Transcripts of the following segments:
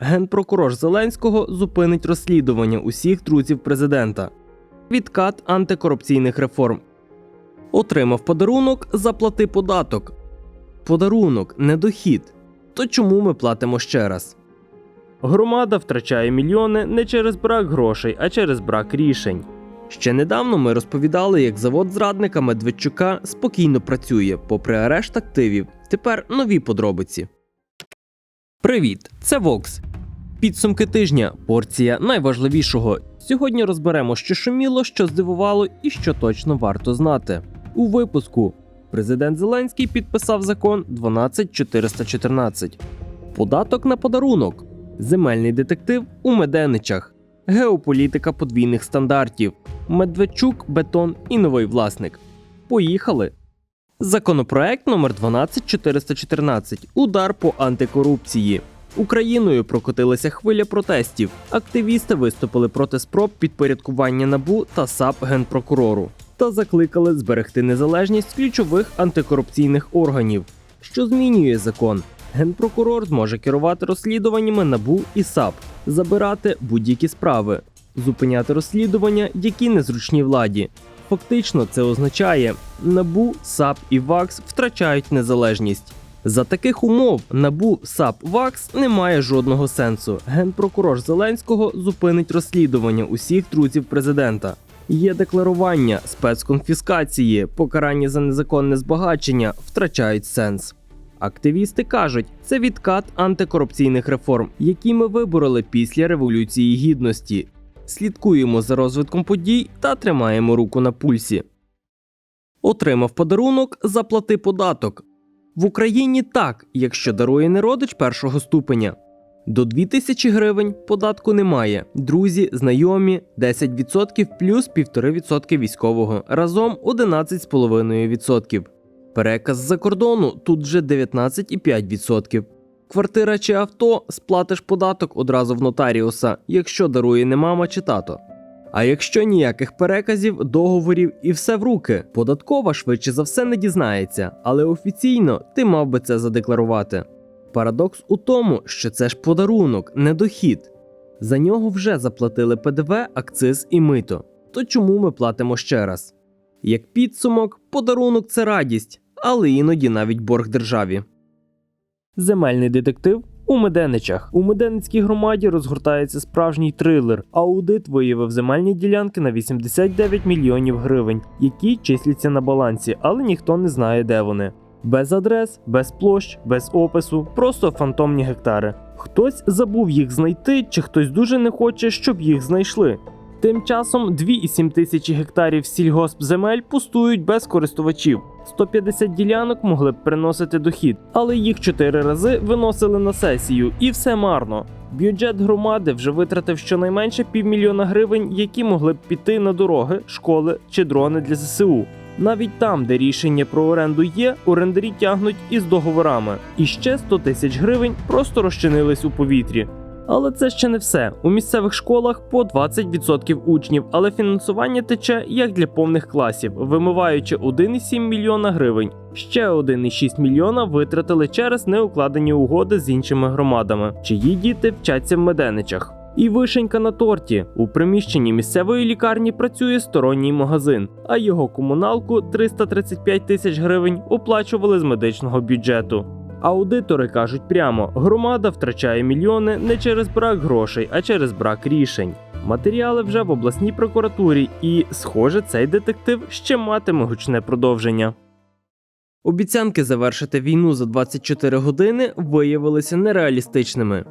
Генпрокурор Зеленського зупинить розслідування усіх друзів президента. Відкат антикорупційних реформ. Отримав подарунок, заплати податок. Подарунок не дохід. То чому ми платимо ще раз? Громада втрачає мільйони не через брак грошей, а через брак рішень. Ще недавно ми розповідали, як завод зрадника Медведчука спокійно працює, попри арешт активів. Тепер нові подробиці. Привіт, це Вокс. Підсумки тижня. Порція найважливішого. Сьогодні розберемо, що шуміло, що здивувало і що точно варто знати. У випуску президент Зеленський підписав закон 12414. Податок на подарунок. Земельний детектив у Меденичах. Геополітика подвійних стандартів. Медведчук, бетон і новий власник. Поїхали. Законопроект номер 12414 Удар по антикорупції. Україною прокотилася хвиля протестів. Активісти виступили проти спроб підпорядкування набу та САП генпрокурору та закликали зберегти незалежність ключових антикорупційних органів, що змінює закон. Генпрокурор зможе керувати розслідуваннями набу і САП, забирати будь-які справи, зупиняти розслідування, які незручні владі. Фактично, це означає, набу, САП і ВАКС втрачають незалежність. За таких умов набу САП ВАКС не має жодного сенсу. Генпрокурор Зеленського зупинить розслідування усіх друзів президента. Є декларування, спецконфіскації, покарання за незаконне збагачення втрачають сенс. Активісти кажуть, це відкат антикорупційних реформ, які ми вибороли після революції гідності. Слідкуємо за розвитком подій та тримаємо руку на пульсі. Отримав подарунок, заплати податок. В Україні так, якщо дарує не родич першого ступеня. До 2000 гривень податку немає. Друзі, знайомі 10% плюс 1,5% військового, разом 11,5%. Переказ з-за кордону тут вже 19,5%. Квартира чи авто сплатиш податок одразу в нотаріуса, якщо дарує не мама чи тато. А якщо ніяких переказів, договорів і все в руки, податкова швидше за все не дізнається, але офіційно ти мав би це задекларувати. Парадокс у тому, що це ж подарунок, не дохід. За нього вже заплатили ПДВ, акциз і мито. То чому ми платимо ще раз? Як підсумок, подарунок це радість, але іноді навіть борг державі. Земельний детектив у Меденичах. У Меденицькій громаді розгортається справжній трилер. Аудит виявив земельні ділянки на 89 мільйонів гривень, які числяться на балансі, але ніхто не знає, де вони. Без адрес, без площ, без опису, просто фантомні гектари. Хтось забув їх знайти, чи хтось дуже не хоче, щоб їх знайшли. Тим часом 2,7 тисячі гектарів сільгоспземель пустують без користувачів. 150 ділянок могли б приносити дохід, але їх чотири рази виносили на сесію, і все марно. Бюджет громади вже витратив щонайменше півмільйона гривень, які могли б піти на дороги, школи чи дрони для ЗСУ. Навіть там, де рішення про оренду є, орендарі тягнуть із договорами. І ще 100 тисяч гривень просто розчинились у повітрі. Але це ще не все. У місцевих школах по 20% учнів, але фінансування тече як для повних класів, вимиваючи 1,7 мільйона гривень. Ще 1,6 мільйона витратили через неукладені угоди з іншими громадами, чиї діти вчаться в меденичах. І вишенька на торті у приміщенні місцевої лікарні працює сторонній магазин, а його комуналку 335 тисяч гривень оплачували з медичного бюджету. Аудитори кажуть прямо: громада втрачає мільйони не через брак грошей, а через брак рішень. Матеріали вже в обласній прокуратурі, і, схоже, цей детектив ще матиме гучне продовження. Обіцянки завершити війну за 24 години виявилися нереалістичними,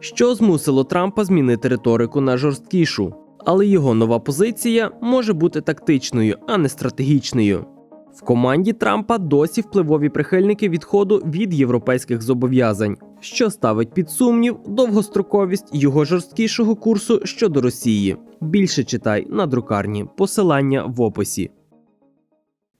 що змусило Трампа змінити риторику на жорсткішу. Але його нова позиція може бути тактичною, а не стратегічною. В команді Трампа досі впливові прихильники відходу від європейських зобов'язань, що ставить під сумнів довгостроковість його жорсткішого курсу щодо Росії. Більше читай на друкарні, посилання в описі.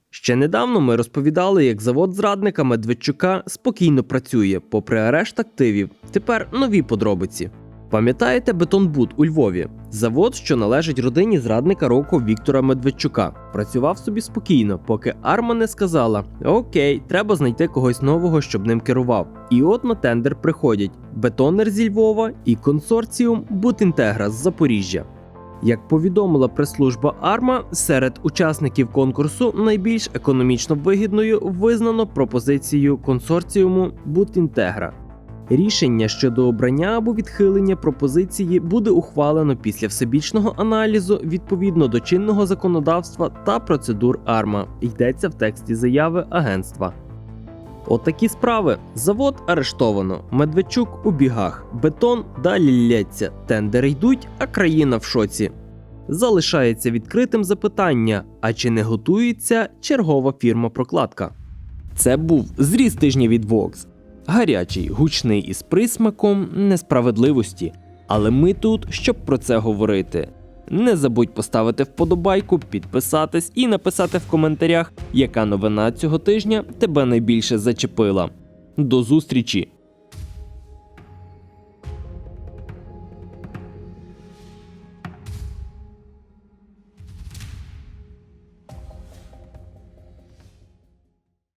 Ще недавно ми розповідали, як завод зрадника Медведчука спокійно працює, попри арешт активів. Тепер нові подробиці. Пам'ятаєте Бетонбуд у Львові? Завод, що належить родині зрадника року Віктора Медведчука. Працював собі спокійно, поки Арма не сказала: Окей, треба знайти когось нового, щоб ним керував. І от на тендер приходять бетонер зі Львова і консорціум Бутінтегра з Запоріжжя. Як повідомила прес-служба Арма, серед учасників конкурсу найбільш економічно вигідною визнано пропозицію консорціуму Бутінтегра. Рішення щодо обрання або відхилення пропозиції буде ухвалено після всебічного аналізу відповідно до чинного законодавства та процедур АРМА. Йдеться в тексті заяви агентства. Отакі справи. Завод арештовано. Медведчук у бігах. Бетон далі лється. Тендери йдуть, а країна в шоці. Залишається відкритим запитання: а чи не готується чергова фірма прокладка? Це був зріз тижня від Vox. Гарячий, гучний із присмаком несправедливості. Але ми тут, щоб про це говорити. Не забудь поставити вподобайку, підписатись і написати в коментарях, яка новина цього тижня тебе найбільше зачепила. До зустрічі!